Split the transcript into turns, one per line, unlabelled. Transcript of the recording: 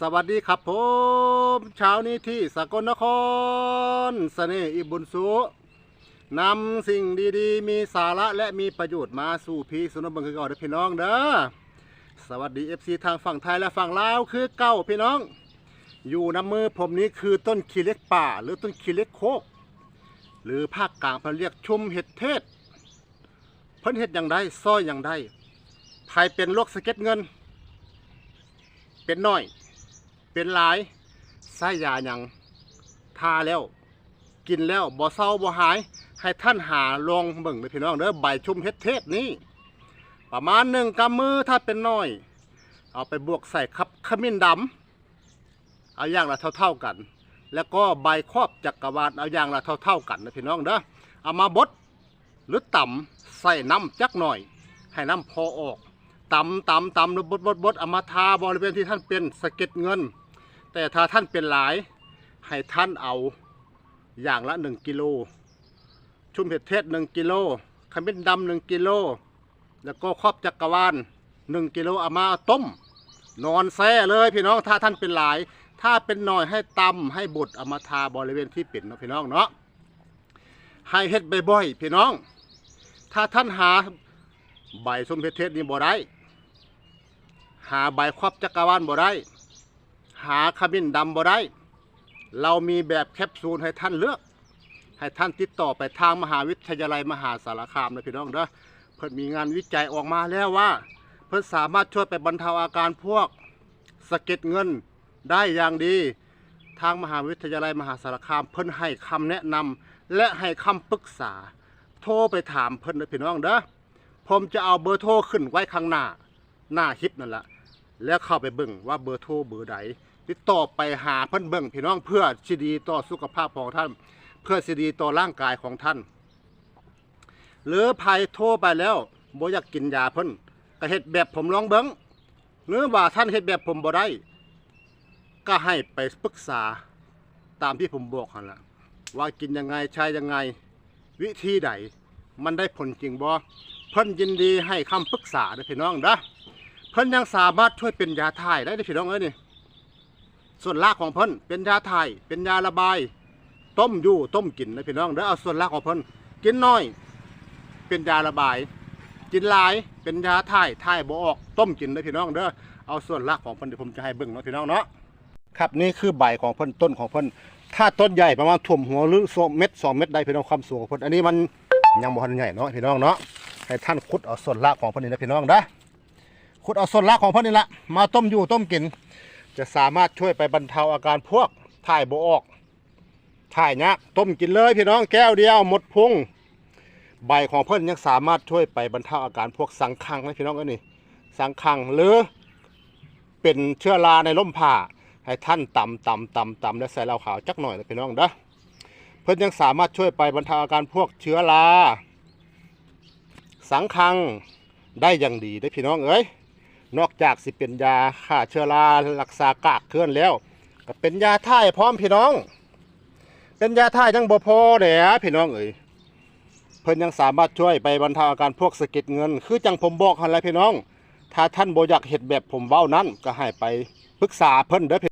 สวัสดีครับผมเช้านี้ที่สกลนครเสน่ห์อิบุญสุนำสิ่งดีๆ มีสาระและมีประโยชน์มาสู่พี่สุนทรบังคือเก่าเด้อพี่น้องเด้อสวัสดี FC ทางฝั่งไทยและฝั่งลาวคือเก้าพี่น้อง อยู่น้ำมือผมนี้คือต้นขี้เล็กป่า หรือต้นขี้เล็กโคก หรือภาคกลางเพิ่นเรียกชุมเห็ดเทศ เพิ่นเห็ดอย่างใดซ้อยอย่างใดภายเป็นโรคสะเก็ดเงิน เป็นน้อย เป็นหลายใส่ยาหยังทาแล้ว กินแล้วบ่เศร้าบ่หาย ให้ท่านหาลองเบิ่งเลยพี่น้องเด้อใบชุมเฮ็ดเทศนี้ ประมาณหนึ่งกำมือถ้าเป็นน้อย เอาไปบวกใส่คับขมิ้นดำเอาอย่างละเท่าๆกัน แล้วก็ใบครอบจักรวาลเอาอย่างละเท่า ๆกันนะพี่น้องเด้อเอามาบดหรือต่ำใส่น้ำจักหน่อย ให้น้ำพอออกตำตำตำแล้วบดบดบดเอามาทาบริเวณที่ท่านเป็นสะเก็ดเงิน แต่ถ้าท่านเป็นหลาย ให้ท่านเอาอย่างละหนึ่งกิโล ชุ่มเห็ดเทศหนึ่งกิโลขมิ้นดำหนึ่งกิโล แล้วก็ครอบจักรวาลหนึ่งกิโลเอามาต้ม นอนแซ่เลยพี่น้องถ้าท่านเป็นหลาย ถ้าเป็นหน่อยให้ตำให้บดเอามาทาบริเวณที่เป็นเนาะพี่น้องเนาะให้เฮ็ดบ่อยๆพี่น้อง ถ้าท่านหาใบส้มเพชรเทศนี่บ่ได้ หาใบครอบจักรวาลบ่ได้ หาขมิ้นดำบ่ได้ เรามีแบบแคปซูลให้ท่านเลือก ให้ท่านติดต่อไปทางมหาวิทยาลัยมหาสารคามนะพี่น้องเด้อเพิ่นมีงานวิจัยออกมาแล้วว่า เพิ่นสามารถช่วยไปบรรเทาอาการพวกสะเก็ดเงินได้อย่างดี ทางมหาวิทยาลัยมหาสารคามเพิ่นให้คำแนะนำและให้คำปรึกษา โทรไปถามเพิ่นนะพี่น้องเด้อผมจะเอาเบอร์โทรขึ้นไว้ข้างหน้าหน้าคลิปนั่นแหละ แล้วเข้าไปเบิ่งว่าเบอร์โทรเบอร์ใดติดต่อไปหาเพิ่อนเบิ่งพี่น้องเพื่อสิดีต่อสุขภาพของท่าน เพื่อสิดีต่อร่างกายของท่าน หรือภัยโทรไปแล้วบ่อยากกินยาเพิ่นก็เฮ็ดแบบผมลองเบิ่งหรือว่าท่านเฮ็ดแบบผมบ่ได้ก็ให้ไปปรึกษาตามที่ผมบอกหั่นล่ะว่ากินยังไงใช้ยังไง วิธีใดมันได้ผลจริงบ่เพิ่นยินดีให้คำปรึกษาเด้อพี่น้องเด้อ เพิ่นยังสามารถช่วยเป็นยาถ่ายได้เด้อพี่น้องเอ้ยนี่ ส่วนรากของเพิ่นเป็นยาถ่าย เป็นยาระบาย ต้มอยู่ต้มกินนะพี่น้องเด้อเอาส่วนรากของเพิ่นกินน้อย เป็นยาระบาย กินหลายเป็นยาถ่ายถ่ายบ่ออก ต้มกินนะพี่น้องเด้อเอาส่วนรากของเพิ่นเดี๋ยวผมจะให้เบิ่งเนาะพี่น้องเนาะครับนี่คือใบของเพิ่นต้นของเพิ่นถ้าต้นใหญ่ประมาณท่วมหัวหรือสองเม็ดสองเม็ดได้พี่น้องความสูงของเพิ่นอันนี้มันยังบ่ทันใหญ่เนาะพี่น้องเนาะให้ท่านขุดเอาส่วนรากของเพิ่นนี่นะพี่น้องเด้อ ขุดเอาส่วนรากของเพิ่นนี่ละมาต้มอยู่ต้มกิน จะสามารถช่วยไปบรรเทาอาการพวกถ่ายโบออก ถ่ายยากต้มกินเลยพี่น้องแก้วเดียวหมดพุงใบของเพิ่อนยังสามารถช่วยไปบรรเทาอาการพวกสังคังนะพี่น้องเอ้ยนี่สังคังหรือเป็นเชื้อราในล่มผ้าให้ท่านตำตำตำตำและใส่เหล้าขาวจักหน่อยนะพี่น้องเด้อเพิ่อนยังสามารถช่วยไปบรรเทาอาการพวกเชื้อราสังคังได้อย่างดีได้พี่น้องเอ้ย นอกจากสิเป็นยาฆ่าเชื้อรารักษากากเคลื่อนแล้ว ก็เป็นยาท่ายพร้อมพี่น้อง เป็นยาท่ายยังบ่พอแหละพี่น้องเอ้ยเพิ่นยังสามารถช่วยไปบรรเทาอาการพวกสะเก็ดเงิน คือจังผมบอกหั่นแหละพี่น้อง ถ้าท่านบ่อยากเห็ดแบบผมเว้านั้นก็ให้ไปปรึกษาเพิ่นเด้อพี่